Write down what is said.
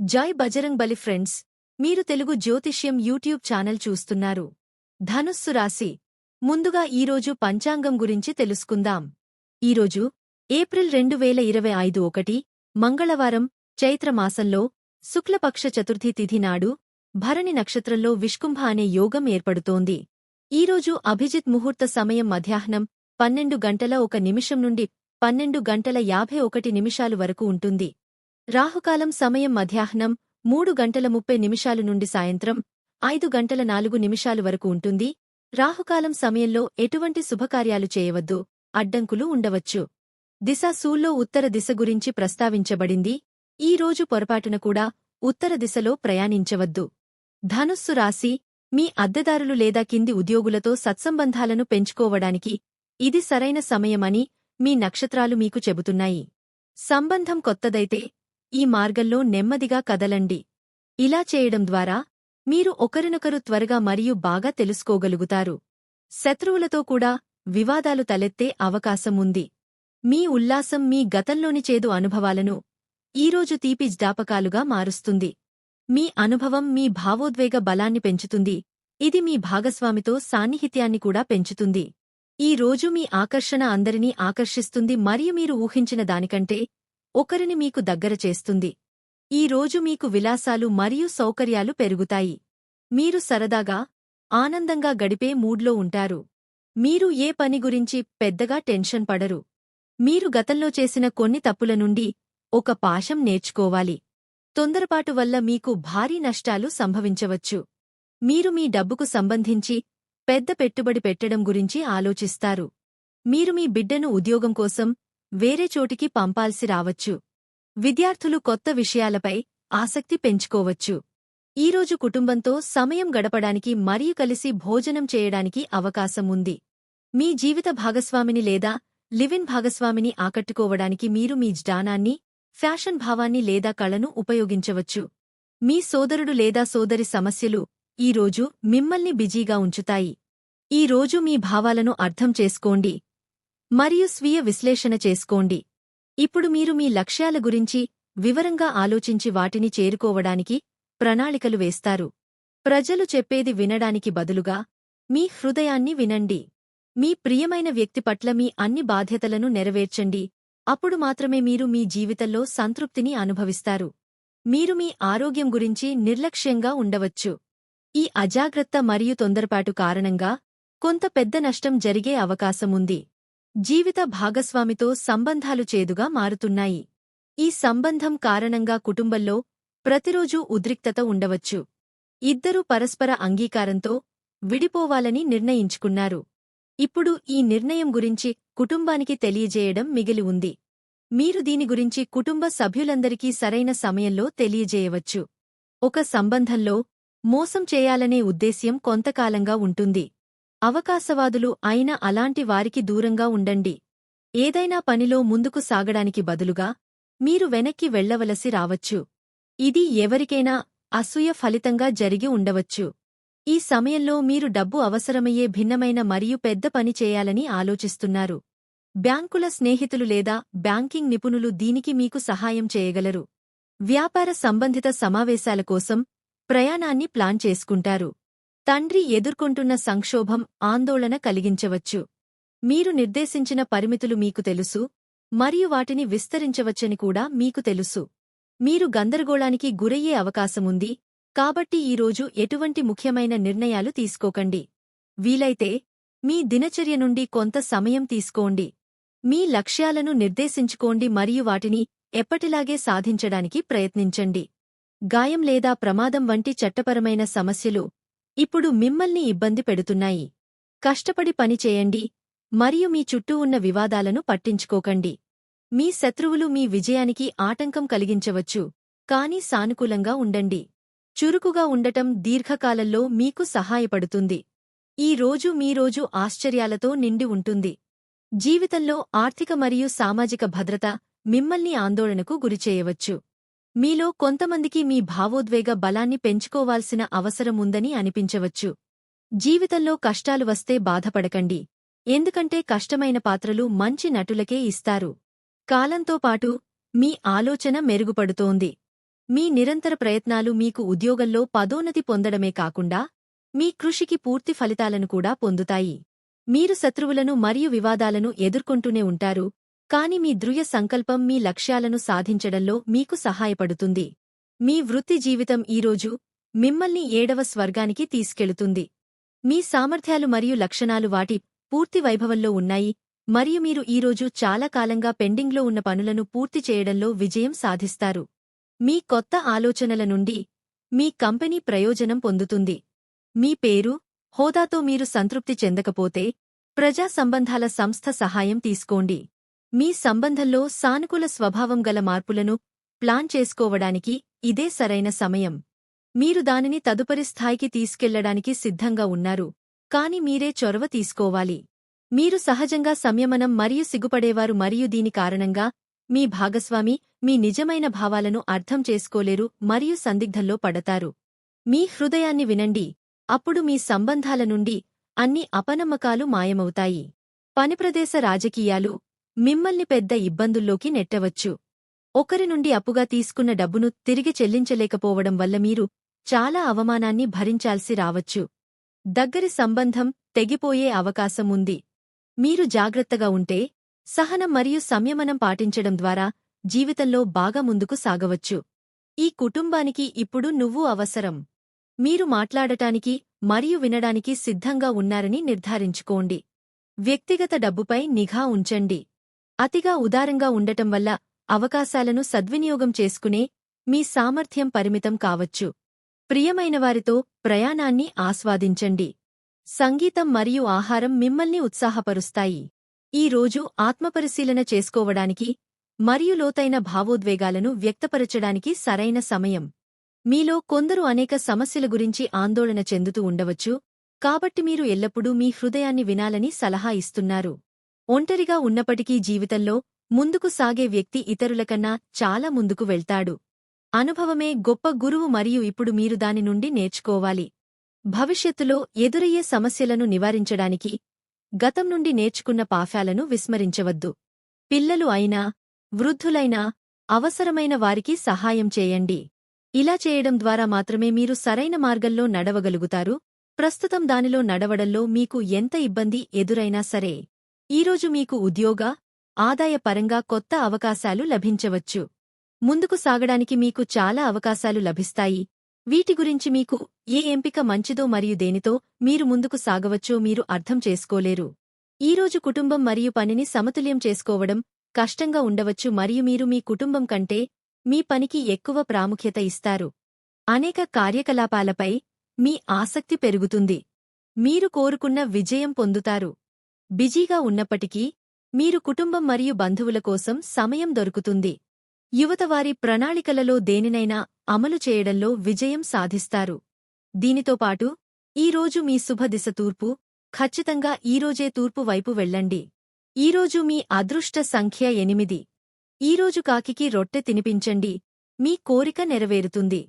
జై బజరంగ్ బలి ఫ్రెండ్స్ మీరు తెలుగు జ్యోతిష్యం యూట్యూబ్ ఛానల్ చూస్తున్నారు. ధనుస్సు రాశి. ముందుగా ఈరోజు పంచాంగం గురించి తెలుసుకుందాం. ఈరోజు ఏప్రిల్ రెండు వేల ఇరవై ఐదు ఒకటి మంగళవారం చైత్రమాసంలో శుక్లపక్ష చతుర్థి తిథి నాడు భరణి నక్షత్రంలో విష్కుంభ అనే యోగం ఏర్పడుతోంది. ఈరోజు అభిజిత్ ముహూర్త సమయం మధ్యాహ్నం పన్నెండు గంటల ఒక నిమిషం నుండి పన్నెండు గంటల యాభై ఒకటి నిమిషాలు వరకు ఉంటుంది. రాహుకాలం సమయం మధ్యాహ్నం మూడు గంటల ముప్పై నిమిషాలు నుండి సాయంత్రం ఐదు గంటల నాలుగు నిమిషాలు వరకు ఉంటుంది. రాహుకాలం సమయంలో ఎటువంటి శుభకార్యాలు చేయవద్దు అడ్డంకులు ఉండవచ్చు. దిశ సూల్లో ఉత్తర దిశ గురించి ప్రస్తావించబడింది. ఈ రోజు పొరపాటున కూడా ఉత్తర దిశలో ప్రయాణించవద్దు. ధనుస్సు రాశి మీ అద్దెదారులు లేదా కింది ఉద్యోగులతో సత్సంబంధాలను పెంచుకోవడానికి ఇది సరైన సమయమని మీ నక్షత్రాలు మీకు చెబుతున్నాయి. సంబంధం కొత్తదైతే ఈ మార్గంలో నెమ్మదిగా కదలండి. ఇలా చేయడం ద్వారా మీరు ఒకరినొకరు త్వరగా మరియు బాగా తెలుసుకోగలుగుతారు. శత్రువులతో కూడా వివాదాలు తలెత్తే అవకాశం ఉంది. మీ ఉల్లాసం మీ గతంలోని చేదు అనుభవాలను ఈరోజు తీపి జ్ఞాపకాలుగా మారుస్తుంది. మీ అనుభవం మీ భావోద్వేగ బలాన్ని పెంచుతుంది. ఇది మీ భాగస్వామితో సాన్నిహిత్యాన్ని కూడా పెంచుతుంది. ఈ రోజు మీ ఆకర్షణ అందరినీ ఆకర్షిస్తుంది మరియు మీరు ఊహించిన దానికంటే ఒకరిని మీకు దగ్గర చేస్తుంది. ఈ రోజు మీకు విలాసాలు మరియు సౌకర్యాలు పెరుగుతాయి. మీరు సరదాగా ఆనందంగా గడిపే మూడ్లో ఉంటారు. మీరు ఏ పని గురించి పెద్దగా టెన్షన్ పడరు. మీరు గతంలో చేసిన కొన్ని తప్పుల నుండి ఒక పాశం నేర్చుకోవాలి. తొందరపాటు వల్ల మీకు భారీ నష్టాలు సంభవించవచ్చు. మీరు మీ డబ్బుకు సంబంధించి పెద్ద పెట్టుబడి పెట్టడం గురించి ఆలోచిస్తారు. మీరు మీ బిడ్డను ఉద్యోగం కోసం వేరే చోటికి పంపాల్సి రావచ్చు. విద్యార్థులు కొత్త విషయాలపై ఆసక్తి పెంచుకోవచ్చు. ఈరోజు కుటుంబంతో సమయం గడపడానికి మరియు కలిసి భోజనం చేయడానికి అవకాశం ఉంది. మీ జీవిత భాగస్వామిని లేదా లివిన్ భాగస్వామిని ఆకట్టుకోవడానికి మీరు మీ జ్ఞానాన్ని ఫ్యాషన్ భావాన్ని లేదా కళను ఉపయోగించవచ్చు. మీ సోదరుడు లేదా సోదరి సమస్యలు ఈరోజు మిమ్మల్ని బిజీగా ఉంచుతాయి. ఈ రోజు మీ భావాలను అర్థం చేసుకోండి. మరియు స్వీయ విశ్లేషణ చేసుకోండి. ఇప్పుడు మీరు మీ లక్ష్యాల గురించి వివరంగా ఆలోచించి వాటిని చేరుకోవడానికి ప్రణాళికలు వేస్తారు. ప్రజలు చెప్పేది వినడానికి బదులుగా మీ హృదయాన్ని వినండి. మీ ప్రియమైన వ్యక్తి పట్ల మీ అన్ని బాధ్యతలను నెరవేర్చండి. అప్పుడు మాత్రమే మీరు మీ జీవితంలో సంతృప్తిని అనుభవిస్తారు. మీరు మీ ఆరోగ్యం గురించి నిర్లక్ష్యంగా ఉండవచ్చు. ఈ అజాగ్రత్త మరియు తొందరపాటు కారణంగా కొంత పెద్ద నష్టం జరిగే అవకాశముంది జీవిత భాగస్వామితో సంబంధాలు చేదుగా మారుతున్నాయి. ఈ సంబంధం కారణంగా కుటుంబంలో ప్రతిరోజూ ఉద్రిక్తత ఉండవచ్చు. ఇద్దరూ పరస్పర అంగీకారంతో విడిపోవాలని నిర్ణయించుకున్నారు. ఇప్పుడు ఈ నిర్ణయం గురించి కుటుంబానికి తెలియజేయడం మిగిలి ఉంది. మీరు దీని గురించి కుటుంబ సభ్యులందరికీ సరైన సమయంలో తెలియజేయవచ్చు. ఒక సంబంధంలో మోసం చేయాలనే ఉద్దేశ్యం కొంతకాలంగా ఉంటుంది. అవకాశవాదులు అయిన అలాంటి వారికి దూరంగా ఉండండి. ఏదైనా పనిలో ముందుకు సాగడానికి బదులుగా మీరు వెనక్కి వెళ్ళవలసి రావచ్చు. ఇది ఎవరికైనా అసూయ ఫలితంగా జరిగి ఉండవచ్చు. ఈ సమయంలో మీరు డబ్బు అవసరమయ్యే భిన్నమైన మరియు పెద్ద పని చేయాలని ఆలోచిస్తున్నారు. బ్యాంకుల స్నేహితులు లేదా బ్యాంకింగ్ నిపుణులు దీనికి మీకు సహాయం చేయగలరు. వ్యాపార సంబంధిత సమావేశాల కోసం ప్రయాణాన్ని ప్లాన్ చేసుకుంటారు. తండ్రి ఎదుర్కొంటున్న సంక్షోభం ఆందోళన కలిగించవచ్చు. మీరు నిర్దేశించిన పరిమితులు మీకు తెలుసు మరియు వాటిని విస్తరించవచ్చని కూడా మీకు తెలుసు. మీరు గందరగోళానికి గురయ్యే అవకాశముంది కాబట్టి ఈరోజు ఎటువంటి ముఖ్యమైన నిర్ణయాలు తీసుకోకండి. వీలైతే మీ దినచర్య నుండి కొంత సమయం తీసుకోండి. మీ లక్ష్యాలను నిర్దేశించుకోండి మరియు వాటిని ఎప్పటిలాగే సాధించడానికి ప్రయత్నించండి. గాయం లేదా ప్రమాదం వంటి చట్టపరమైన సమస్యలు ఇప్పుడు మిమ్మల్ని ఇబ్బంది పెడుతున్నాయి. కష్టపడి పని చేయండి. మరియు మీ చుట్టూ ఉన్న వివాదాలను పట్టించుకోకండి. మీ శత్రువులు మీ విజయానికి ఆటంకం కలిగించవచ్చు. కాని సానుకూలంగా ఉండండి. చురుకుగా ఉండటం దీర్ఘకాలంలో మీకు సహాయపడుతుంది. ఈ రోజు మీ రోజు ఆశ్చర్యాలతో నిండి ఉంటుంది. జీవితంలో ఆర్థిక మరియు సామాజిక భద్రత మిమ్మల్ని ఆందోళనకు గురిచేయవచ్చు. మీలో కొంతమందికి మీ భావోద్వేగ బలాన్ని పెంచుకోవాల్సిన అవసరముందని అనిపించవచ్చు. జీవితంలో కష్టాలు వస్తే బాధపడకండి. ఎందుకంటే కష్టమైన పాత్రలు మంచి నటులకే ఇస్తారు. కాలంతో పాటు మీ ఆలోచన మెరుగుపడుతోంది. మీ నిరంతర ప్రయత్నాలు మీకు ఉద్యోగంలో పదోన్నతి పొందడమే కాకుండా మీ కృషికి పూర్తి ఫలితాలను కూడా పొందుతాయి. మీరు శత్రువులను మరియు వివాదాలను ఎదుర్కొంటూనే ఉంటారు. కాని మీ దృఢ సంకల్పం మీ లక్ష్యాలను సాధించడంలో మీకు సహాయపడుతుంది. మీ వృత్తి జీవితం ఈరోజు మిమ్మల్ని ఏడవ స్వర్గానికి తీసుకెళుతుంది. మీ సామర్థ్యాలు మరియు లక్షణాలు వాటి పూర్తి వైభవంలో ఉన్నాయి. మరియు మీరు ఈరోజు చాలా కాలంగా పెండింగ్లో ఉన్న పనులను పూర్తి చేయడంలో విజయం సాధిస్తారు. మీ కొత్త ఆలోచనల నుండి మీ కంపెనీ ప్రయోజనం పొందుతుంది. మీ పేరు హోదాతో మీరు సంతృప్తి చెందకపోతే ప్రజా సంబంధాల సంస్థ సహాయం తీసుకోండి. మీ సంబంధంలో సానుకూల స్వభావం గల మార్పులను ప్లాన్ చేసుకోవడానికి ఇదే సరైన సమయం. మీరు దానిని తదుపరి స్థాయికి తీసుకెళ్ళడానికి సిద్ధంగా ఉన్నారు కాని మీరే చొరవ తీసుకోవాలి. మీరు సహజంగా సంయమనం మరియు సిగ్గుపడేవారు మరియు దీని కారణంగా మీ భాగస్వామి మీ నిజమైన భావాలను అర్థం చేసుకోలేరు మరియు సందిగ్ధంలో పడతారు. మీ హృదయాన్ని వినండి అప్పుడు మీ సంబంధాల నుండి అన్ని అపనమ్మకాలు మాయమవుతాయి. పనిప్రదేశ రాజకీయాలు మిమ్మల్ని పెద్ద ఇబ్బందుల్లోకి నెట్టవచ్చు. ఒకరి నుండి అప్పుగా తీసుకున్న డబ్బును తిరిగి చెల్లించలేకపోవడం వల్ల మీరు చాలా అవమానాన్ని భరించాల్సి రావచ్చు. దగ్గరి సంబంధం తెగిపోయే అవకాశం ఉంది. మీరు జాగ్రత్తగా ఉంటే సహనం మరియు సంయమనం పాటించడం ద్వారా జీవితంలో బాగా ముందుకు సాగవచ్చు. ఈ కుటుంబానికి ఇప్పుడు నువ్వు అవసరం. మీరు మాట్లాడటానికి మరియు వినడానికి సిద్ధంగా ఉన్నారని నిర్ధారించుకోండి. వ్యక్తిగత డబ్బుపై నిఘా ఉంచండి. అతిగా ఉదారంగా ఉండటం వల్ల అవకాశాలను సద్వినియోగం చేసుకునే మీ సామర్థ్యం పరిమితం కావచ్చు. ప్రియమైనవారితో ప్రయాణాన్ని ఆస్వాదించండి. సంగీతం మరియు ఆహారం మిమ్మల్ని ఉత్సాహపరుస్తాయి. ఈ రోజు ఆత్మపరిశీలన చేసుకోవడానికి మరియు లోతైన భావోద్వేగాలను వ్యక్తపరచడానికి సరైన సమయం. మీలో కొందరు అనేక సమస్యల గురించి ఆందోళన చెందుతూ ఉండవచ్చు కాబట్టి మీరు ఎల్లప్పుడూ మీ హృదయాన్ని వినాలని సలహా ఇస్తున్నారు. ఒంటరిగా ఉన్నప్పటికీ జీవితంలో ముందుకు సాగే వ్యక్తి ఇతరులకన్నా చాలా ముందుకు వెళ్తాడు. అనుభవమే గొప్ప గురువు మరియు ఇప్పుడు మీరు దాని నుండి నేర్చుకోవాలి. భవిష్యత్తులో ఎదురయ్యే సమస్యలను నివారించడానికి గతం నుండి నేర్చుకున్న పాఫాలను విస్మరించవద్దు. పిల్లలు అయినా వృద్ధులైనా అవసరమైన వారికి సహాయం చేయండి. ఇలా చేయడం ద్వారా మాత్రమే మీరు సరైన మార్గంలో నడవగలుగుతారు. ప్రస్తుతం దానిలో నడవడంలో మీకు ఎంత ఇబ్బంది ఎదురైనా సరే. ఈరోజు మీకు ఉద్యోగ ఆదాయపరంగా కొత్త అవకాశాలు లభించవచ్చు. ముందుకు సాగడానికి మీకు చాలా అవకాశాలు లభిస్తాయి. వీటి గురించి మీకు ఏ ఎంపిక మంచిదో మరియు దేనితో మీరు ముందుకు సాగవచ్చో మీరు అర్థం చేసుకోలేరు. ఈరోజు కుటుంబం మరియు పనిని సమతుల్యం చేసుకోవడం కష్టంగా ఉండవచ్చు మరియు మీరు మీ కుటుంబం కంటే మీ పనికి ఎక్కువ ప్రాముఖ్యత ఇస్తారు. అనేక కార్యకలాపాలపై మీ ఆసక్తి పెరుగుతుంది. మీరు కోరుకున్న విజయం పొందుతారు. బిజీగా ఉన్నప్పటికీ మీరు కుటుంబం మరియు బంధువుల కోసం సమయం దొరుకుతుంది. యువతవారి ప్రణాళికలలో దేనినైనా అమలు చేయడంలో విజయం సాధిస్తారు. దీనితో పాటు ఈరోజు మీ శుభదిశ తూర్పు ఖచ్చితంగా ఈరోజే తూర్పు వైపు వెళ్ళండి. ఈరోజు మీ అదృష్ట సంఖ్య ఎనిమిది. ఈరోజు కాకికి రొట్టె తినిపించండి. మీ కోరిక నెరవేరుతుంది.